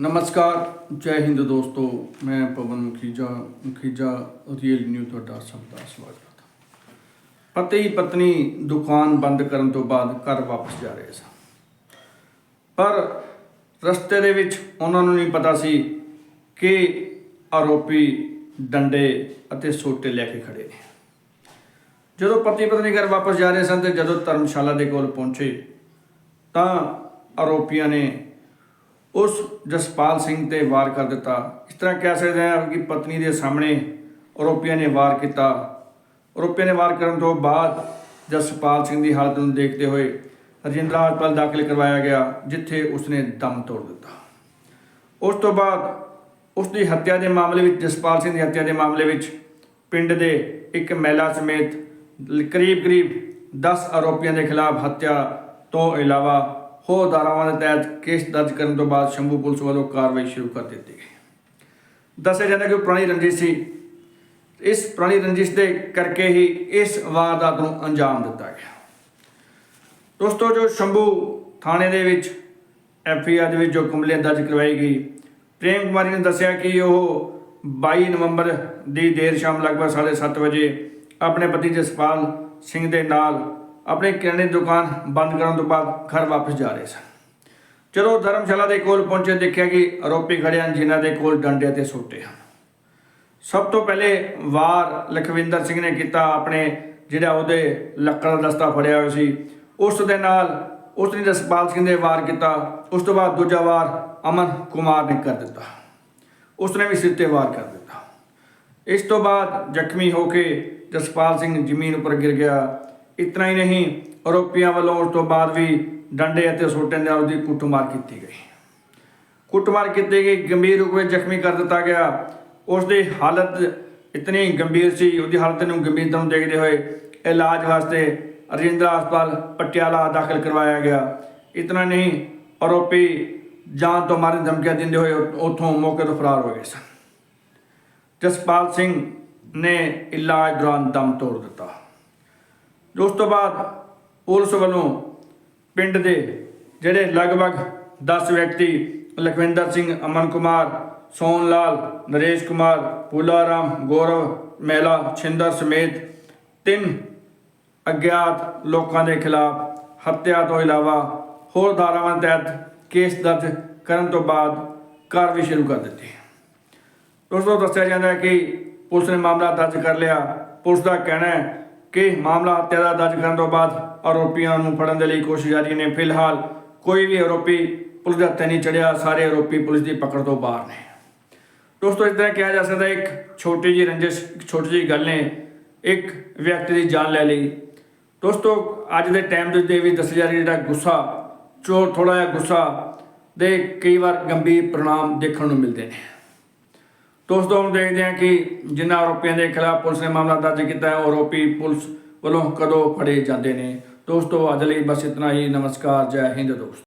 ਨਮਸਕਾਰ, ਜੈ ਹਿੰਦ ਦੋਸਤੋ, ਮੈਂ ਪਵਨ ਮੁਖੀਜਾ ਮੁਖੀਜਾ ਰੀਅਲ ਨਿਊ ਤੁਹਾਡਾ ਸਭ ਦਾ ਸਵਾਗਤ ਪਤੀ ਪਤਨੀ ਦੁਕਾਨ ਬੰਦ ਕਰਨ ਤੋਂ ਬਾਅਦ ਘਰ ਵਾਪਸ ਜਾ ਰਹੇ ਸਨ। ਪਰ ਰਸਤੇ ਦੇ ਵਿੱਚ ਉਹਨਾਂ ਨੂੰ ਨਹੀਂ ਪਤਾ ਸੀ ਕਿ ਆਰੋਪੀ ਡੰਡੇ ਅਤੇ ਸੋਟੇ ਲੈ ਕੇ ਖੜੇ ਨੇ। ਜਦੋਂ ਪਤੀ ਪਤਨੀ ਘਰ ਵਾਪਸ ਜਾ ਰਹੇ ਸਨ ਤੇ ਜਦੋਂ ਧਰਮਸ਼ਾਲਾ ਦੇ ਕੋਲ ਪਹੁੰਚੇ, ਤਾਂ ਆਰੋਪੀਆਂ ਨੇ ਉਸ ਜਸਪਾਲ ਸਿੰਘ ਤੇ ਵਾਰ ਕਰ ਦਿੱਤਾ। ਇਸ ਤਰ੍ਹਾਂ ਕਹਿ ਸਕਦੇ ਹਾਂ ਕਿ ਪਤਨੀ ਦੇ ਸਾਹਮਣੇ ਆਰੋਪੀਆਂ ਨੇ ਵਾਰ ਕੀਤਾ। ਆਰੋਪੀਆਂ ਨੇ ਵਾਰ ਕਰਨ ਤੋਂ ਬਾਅਦ ਜਸਪਾਲ ਸਿੰਘ ਦੀ ਹਾਲਤ ਨੂੰ ਦੇਖਦੇ ਹੋਏ ਰਜਿੰਦਰਾ ਹਸਪਤਾਲ ਦਾਖਲ ਕਰਵਾਇਆ ਗਿਆ, ਜਿੱਥੇ ਉਸਨੇ ਦਮ ਤੋੜ ਦਿੱਤਾ। ਉਸ ਤੋਂ ਬਾਅਦ ਉਸ ਦੀ ਹੱਤਿਆ ਦੇ ਮਾਮਲੇ ਵਿੱਚ, ਜਸਪਾਲ ਸਿੰਘ ਦੀ ਹੱਤਿਆ ਦੇ ਮਾਮਲੇ ਵਿੱਚ ਪਿੰਡ ਦੇ ਇੱਕ ਮਹਿਲਾ ਸਮੇਤ ਕਰੀਬ-ਕਰੀਬ 10 ਆਰੋਪੀਆਂ ਦੇ ਖਿਲਾਫ ਹੱਤਿਆ ਤੋਂ ਇਲਾਵਾ ਹੋਰ ਧਾਰਾਵਾਂ ਦੇ ਤਹਿਤ ਕੇਸ ਦਰਜ ਕਰਨ ਤੋਂ ਬਾਅਦ ਸ਼ੰਭੂ ਪੁਲਿਸ ਵੱਲੋਂ ਕਾਰਵਾਈ ਸ਼ੁਰੂ ਕਰ ਦਿੱਤੀ ਗਈ। ਦੱਸਿਆ ਜਾਂਦਾ ਕਿ ਉਹ ਪੁਰਾਣੀ ਰੰਜਿਸ਼ ਸੀ। ਇਸ ਪੁਰਾਣੀ ਰੰਜਿਸ਼ ਦੇ ਕਰਕੇ ਹੀ ਇਸ ਵਾਰਦਾਤ ਨੂੰ ਅੰਜਾਮ ਦਿੱਤਾ ਗਿਆ। ਦੋਸਤੋ, ਜੋ ਸ਼ੰਭੂ ਥਾਣੇ ਦੇ ਵਿੱਚ ਐਫ ਆਈ ਆਰ ਦੇ ਵਿੱਚ ਜੋ ਕੰਪਲੇਂਟ ਦਰਜ ਕਰਵਾਈ ਗਈ, ਪ੍ਰੇਮ ਕੁਮਾਰੀ ਨੇ ਦੱਸਿਆ ਕਿ ਉਹ 22 ਨਵੰਬਰ ਦੀ ਦੇਰ ਸ਼ਾਮ ਲਗਭਗ 7:30 ਵਜੇ ਆਪਣੇ ਪਤੀ ਜਸਪਾਲ ਸਿੰਘ ਦੇ ਨਾਲ ਆਪਣੇ ਕਿਰਾਣੇ ਦੀ ਦੁਕਾਨ ਬੰਦ ਕਰਨ ਤੋਂ ਬਾਅਦ ਘਰ ਵਾਪਸ ਜਾ ਰਹੇ ਸਨ। ਜਦੋਂ ਧਰਮਸ਼ਾਲਾ ਦੇ ਕੋਲ ਪਹੁੰਚੇ, ਦੇਖਿਆ ਕਿ ਆਰੋਪੀ ਖੜੇ ਹਨ, ਜਿਨ੍ਹਾਂ ਦੇ ਕੋਲ ਡੰਡੇ ਅਤੇ ਸੋਟੇ ਹਨ। ਸਭ ਤੋਂ ਪਹਿਲੇ ਵਾਰ ਲਖਵਿੰਦਰ ਸਿੰਘ ਨੇ ਕੀਤਾ ਆਪਣੇ ਜਿਹੜਾ ਉਹਦੇ ਲੱਕੜ ਦਾ ਦਸਤਾ ਫੜਿਆ ਹੋਇਆ ਸੀ। ਉਸ ਦੇ ਨਾਲ ਉਸ ਨੇ ਜਸਪਾਲ ਸਿੰਘ ਦੇ ਵਾਰ ਕੀਤਾ। ਉਸ ਤੋਂ ਬਾਅਦ ਦੂਜਾ ਵਾਰ ਅਮਨ ਕੁਮਾਰ ਨੇ ਕਰ ਦਿੱਤਾ। ਉਸ ਨੇ ਵੀ ਸਿਰ ਤੇ ਵਾਰ ਕਰ ਦਿੱਤਾ। ਇਸ ਤੋਂ ਬਾਅਦ ਜ਼ਖਮੀ ਹੋ ਕੇ ਜਸਪਾਲ ਸਿੰਘ ਜ਼ਮੀਨ ਉੱਪਰ ਗਿਰ ਗਿਆ। ਇਤਨਾ ਹੀ ਨਹੀਂ, ਆਰੋਪੀਆਂ ਵੱਲੋਂ ਉਸ ਤੋਂ ਬਾਅਦ ਵੀ ਡੰਡੇ ਅਤੇ ਸੋਟਿਆਂ ਦੇ ਨਾਲ ਉਹਦੀ ਕੁੱਟਮਾਰ ਕੀਤੀ ਗਈ। ਕੁੱਟਮਾਰ ਕੀਤੀ ਗਈ, ਗੰਭੀਰ ਰੂਪ ਵਿੱਚ ਜ਼ਖਮੀ ਕਰ ਦਿੱਤਾ ਗਿਆ। ਉਸ ਦੀ ਹਾਲਤ ਇਤਨੀ ਗੰਭੀਰ ਸੀ, ਉਹਦੀ ਹਾਲਤ ਨੂੰ ਗੰਭੀਰਤਾ ਨੂੰ ਦੇਖਦੇ ਹੋਏ ਇਲਾਜ ਵਾਸਤੇ ਰਜਿੰਦਰਾ ਹਸਪਤਾਲ ਪਟਿਆਲਾ ਦਾਖਲ ਕਰਵਾਇਆ ਗਿਆ। ਇਤਨਾ ਨਹੀਂ, ਆਰੋਪੀ ਜਾਨ ਤੋਂ ਮਾਰਨ ਧਮਕੀਆਂ ਦਿੰਦੇ ਹੋਏ ਉੱਥੋਂ ਮੌਕੇ ਤੋਂ ਫਰਾਰ ਹੋ ਗਏ ਸਨ। ਜਸਪਾਲ ਸਿੰਘ ਨੇ ਇਲਾਜ ਦੌਰਾਨ ਦਮ ਤੋੜ ਦਿੱਤਾ। ਉਸ ਤੋਂ ਬਾਅਦ ਪੁਲਿਸ ਵੱਲੋਂ ਪਿੰਡ ਦੇ ਜਿਹੜੇ ਲਗਭਗ 10 ਵਿਅਕਤੀ, ਲਖਵਿੰਦਰ ਸਿੰਘ, ਅਮਨ ਕੁਮਾਰ ਸੋਨ ਲਾਲ ਨਰੇਸ਼ ਕੁਮਾਰ ਪੁਲਾਰਾਮ ਗੌਰਵ, ਮਹਿਲਾ, ਛਿੰਦਰ ਸਮੇਤ ਤਿੰਨ ਅਗਿਆਤ ਲੋਕਾਂ ਦੇ ਖਿਲਾਫ ਹੱਤਿਆ ਤੋਂ ਇਲਾਵਾ ਹੋਰ ਧਾਰਾਵਾਂ ਤਹਿਤ ਕੇਸ ਦਰਜ ਕਰਨ ਤੋਂ ਬਾਅਦ ਕਾਰਵਾਈ ਸ਼ੁਰੂ ਕਰ ਦਿੱਤੀ ਦੋਸਤੋ, ਦੱਸਿਆ ਜਾਂਦਾ ਹੈ ਕਿ ਪੁਲਿਸ ਨੇ ਮਾਮਲਾ ਦਰਜ ਕਰ ਲਿਆ। ਪੁਲਿਸ ਦਾ ਕਹਿਣਾ ਹੈ ਕਿ ਮਾਮਲਾ ਹੱਤਿਆ ਦਾ ਦਰਜ ਕਰਨ ਤੋਂ ਬਾਅਦ ਆਰੋਪੀਆਂ ਨੂੰ ਫੜਨ ਦੇ ਲਈ ਕੋਸ਼ਿਸ਼ ਜਾਰੀ ਨੇ। ਫਿਲਹਾਲ ਕੋਈ ਵੀ ਆਰੋਪੀ ਪੁਲਿਸ ਦੇ ਹੱਥ ਨਹੀਂ ਚੜਿਆ, ਸਾਰੇ ਆਰੋਪੀ ਪੁਲਿਸ ਦੀ ਪਕੜ ਤੋਂ ਬਾਹਰ ਨੇ। ਦੋਸਤੋ, ਇਸ ਤਰ੍ਹਾਂ ਕਿਹਾ ਜਾ ਸਕਦਾ ਇੱਕ ਛੋਟੀ ਜੀ ਰੰਜਿਸ਼, ਇੱਕ ਛੋਟੀ ਜੀ ਗੱਲ ਨੇ, ਇੱਕ ਵਿਅਕਤੀ ਦੀ ਜਾਨ ਲੈ ਲਈ। ਦੋਸਤੋ, ਅੱਜ ਦੇ ਟਾਈਮ ਦੇ ਵਿੱਚ ਵੀ ਦੱਸਿਆ ਜਾ ਰਿਹਾ ਜਿਹੜਾ ਗੁੱਸਾ ਚੋਰ ਥੋੜਾ ਜਿਹਾ ਗੁੱਸਾ ਦੇ ਕਈ ਵਾਰ ਗੰਭੀਰ ਪ੍ਰਣਾਮ ਦੇਖਣ ਨੂੰ ਮਿਲਦੇ ਨੇ। ਦੋਸਤੋ ਹੁਣ ਦੇਖਦੇ ਹਾਂ ਕਿ ਜਿਨ੍ਹਾਂ ਆਰੋਪੀਆਂ ਦੇ ਖਿਲਾਫ ਪੁਲਿਸ ਨੇ ਮਾਮਲਾ ਦਰਜ ਕੀਤਾ ਹੈ ਉਹ ਆਰੋਪੀ ਪੁਲਿਸ ਵੱਲੋਂ ਕਦੋਂ ਫੜੇ ਜਾਂਦੇ ਨੇ। ਦੋਸਤੋ, ਅੱਜ ਲਈ ਬਸ ਇਤਨਾ ਹੀ। ਨਮਸਕਾਰ। ਜੈ ਹਿੰਦ ਦੋਸਤੋ।